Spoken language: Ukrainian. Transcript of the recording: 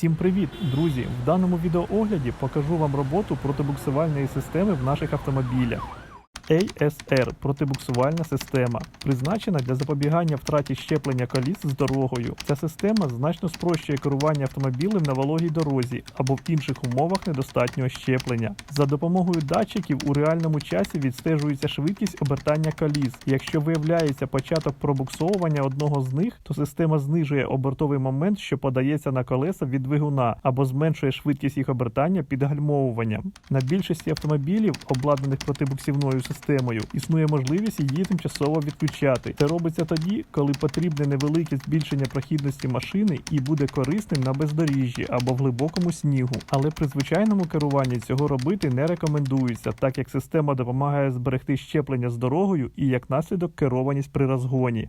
Всім привіт, друзі! В даному відеоогляді покажу вам роботу протибуксувальної системи в наших автомобілях. ASR – протибуксувальна система, призначена для запобігання втраті щеплення коліс з дорогою. Ця система значно спрощує керування автомобілем на вологій дорозі або в інших умовах недостатнього щеплення. За допомогою датчиків у реальному часі відстежується швидкість обертання коліс. Якщо виявляється початок пробуксовування одного з них, то система знижує обертовий момент, що подається на колеса від двигуна, або зменшує швидкість їх обертання під гальмовуванням. На більшості автомобілів, обладнаних протибуксівною системою, існує можливість її тимчасово відключати. Це робиться тоді, коли потрібне невелике збільшення прохідності машини і буде корисним на бездоріжжі або в глибокому снігу. Але при звичайному керуванні цього робити не рекомендується, так як система допомагає зберегти щеплення з дорогою і як наслідок керованість при розгоні.